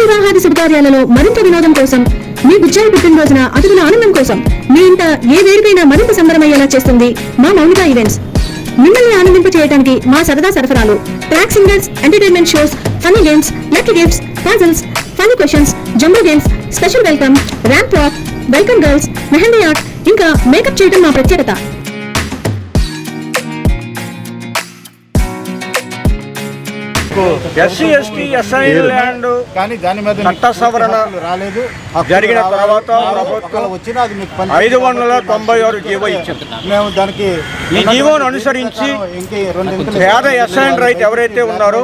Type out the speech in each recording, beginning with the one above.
వివాహాది శుభకార్యాలలో మరింత వినోదం కోసం మీ బుజ్జాయి పుట్టినరోజున అతిథుల ఆనందం కోసం మీ ఇంట ఏ వేడుకైనా మరింత సంబరమయ్యేలా చేస్తుంది మా మౌనిక ఈవెంట్స్. మిమ్మల్ని ఆనందింప చేయడానికి మా సరదా సరఫరాలు track singers entertainment shows funny games lucky gifts puzzles funny questions jumbo games special welcome ramp walk welcome girls mehndi art ఇంకా మేకప్ చేయడం మా ప్రత్యేకత. ఎస్సీ ఎస్టీ ఎస్ఐ ల్యాండ్ కానీ దాని మీద చట్ట సవరణ రాలేదు. జరిగిన తర్వాత ప్రభుత్వం మీకు ఐదు వందల తొంభై ఆరు జీవో ఇచ్చింది. మేము దానికి ఈ జీవోను అనుసరించి పేద ఎస్ఐన్ రైతు ఎవరైతే ఉన్నారో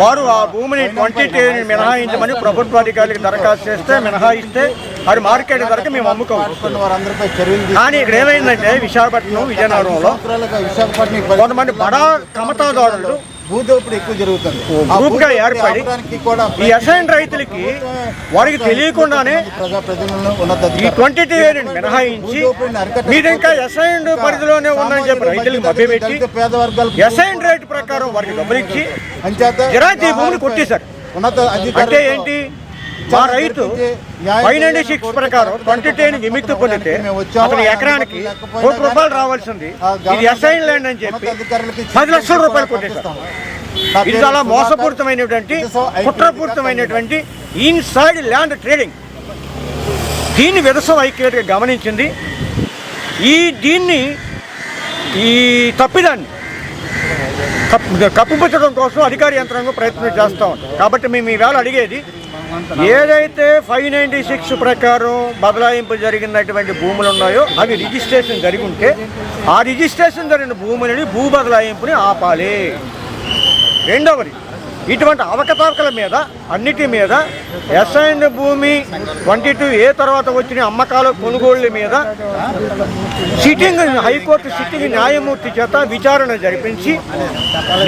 వారు ఆ భూమిని ట్వంటీ టేని మినహాయించమని ప్రభుత్వాధికారులకు దరఖాస్తు చేస్తే మినహాయిస్తే అది మార్కెట్ ధరకి మేము అమ్ముకోవచ్చు కానీ ఇక్కడ ఏమైందంటే విశాఖపట్నం విజయనగరంలో కొంతమంది బడా కమతాదారులు భూదోపిడి ఎక్కువ జరుగుతుంది. ఏర్పడి ఈ అసైన్ రైతులకి వారికి తెలియకుండానే ఈ ట్వంటీ టూ మినహాయించి మీరు ఇంకా ఎస్ఐన్ పరిధిలోనే ఉందని చెప్పి రైతులకు మభ్యపెట్టి ఎస్ఐన్ రేట్ ప్రకారం వారికి అంచేత జిరాయితీ భూమిని కొట్టేశారు. ఉన్నత అంటే ఏంటి? మా రైతు ఫైవ్ నైన్టీ సిక్స్ ప్రకారం ట్వంటీ టెన్ విముక్తి పొందితే అతని ఎకరానికి కోటి రూపాయలు రావాల్సింది. ఇది ఎస్ఐన్ ల్యాండ్ అని చెప్పి పది లక్షల రూపాయలు కొట్టేశారు. ఇది చాలా మోసపూరితమైనటువంటి కుట్రపూరితమైనటువంటి ఇన్సైడ్ ల్యాండ్ ట్రేడింగ్ దీన్ని విదసం ఐక్యతగా గమనించింది. ఈ దీన్ని ఈ తప్పిదాన్ని కప్పు కప్పుపుచ్చడం కోసం అధికార యంత్రాంగం ప్రయత్నం చేస్తూ ఉంటాం కాబట్టి మేము ఈవేళ అడిగేది ఏదైతే ఫైవ్ నైంటీ సిక్స్ ప్రకారం బదలాయింపు జరిగినటువంటి భూములు ఉన్నాయో అవి రిజిస్ట్రేషన్ జరిగి ఉంటే ఆ రిజిస్ట్రేషన్ జరిగిన భూములని భూ బదలాయింపుని ఆపాలి. రెండవది ఇటువంటి అవకతవకల మీద అన్నిటి మీద ఎస్ఐన్ భూమి ట్వంటీ టూ ఏ తర్వాత వచ్చిన అమ్మకాల కొనుగోళ్ళ మీద సిట్టింగ్ హైకోర్టు సిట్టింగ్ న్యాయమూర్తి చేత విచారణ జరిపించి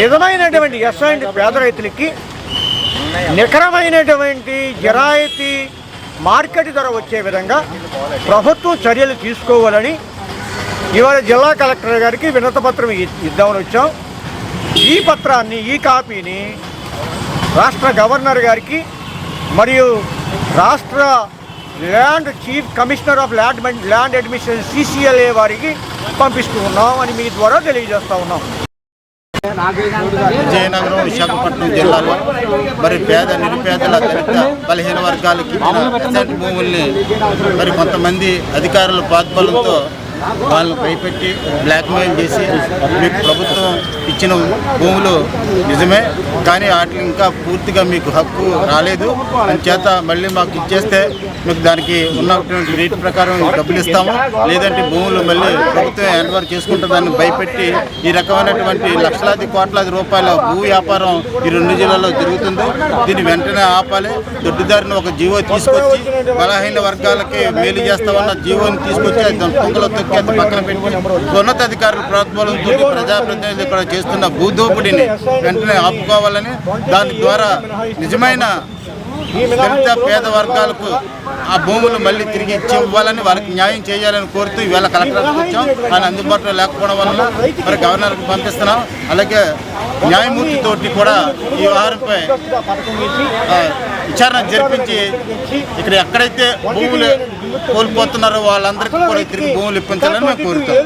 నిజమైనటువంటి ఎస్ఐన్ పేద రైతులకి నికరమైనటువంటి జిరాయితీ మార్కెట్ ధర వచ్చే విధంగా ప్రభుత్వం చర్యలు తీసుకోవాలని ఇవాళ జిల్లా కలెక్టర్ గారికి వినతపత్రం ఇద్దామని వచ్చాం. ఈ పత్రాన్ని ఈ కాపీని రాష్ట్ర గవర్నర్ గారికి మరియు రాష్ట్ర land chief commissioner of land land administration CCLA వారికి పంపిస్తూ ఉన్నాం అని మీ ద్వారా తెలియజేస్తూ ఉన్నాం. విజయనగరం విశాఖపట్నం జిల్లాలో మరి పేద నిరుపేదల దళిత బలహీన వర్గాలకి భూముల్ని మరి కొంతమంది అధికారుల పాత్బలంతో వాళ్ళని భయపెట్టి బ్లాక్మెయిల్ చేసి మీకు ప్రభుత్వం ఇచ్చిన భూములు నిజమే కానీ వాటికి ఇంకా పూర్తిగా మీకు హక్కు రాలేదు. చేత మళ్ళీ మాకు ఇచ్చేస్తే మీకు దానికి ఉన్నటువంటి రేటు ప్రకారం డబ్బులు ఇస్తాము. లేదంటే భూములు మళ్ళీ ప్రభుత్వం ఎన్వర్ ఓవర్ చేసుకుంటుందని భయపెట్టి ఈ రకమైనటువంటి లక్షలాది కోట్లాది రూపాయల భూ వ్యాపారం ఈ రెండు జిల్లాలో జరుగుతుంది. దీన్ని వెంటనే ఆపాలి. దొడ్డిదారిని ఒక జీవో తీసుకొచ్చి బలహీన వర్గాలకి మేలు చేస్తామన్న జీవోని తీసుకొచ్చి దాని పొంగలో అది పక్కన పెట్టి ఉన్నతాధికారుల ప్రోత్బలంతో ప్రజాప్రతినిధులు కూడా చేస్తున్న భూదోపిడిని వెంటనే ఆపుకోవాలని దాని ద్వారా నిజమైన దళిత పేద వర్గాలకు ఆ భూములు మళ్ళీ తిరిగి ఇచ్చి ఇవ్వాలని వారికి న్యాయం చేయాలని కోరుతూ ఈవేళ కలెక్టర్కి వచ్చాం. ఆయన అందుబాటులో లేకపోవడం వలన మరి గవర్నర్కి పంపిస్తున్నాం. అలాగే న్యాయమూర్తి తోటి కూడా ఈ వ్యవహారంపై విచారణ జరిపించి ఇక్కడ ఎక్కడైతే భూములు కోల్పోతున్నారో వాళ్ళందరికీ కూడా తిరిగి భూములు ఇప్పించాలని మేము కోరుతాం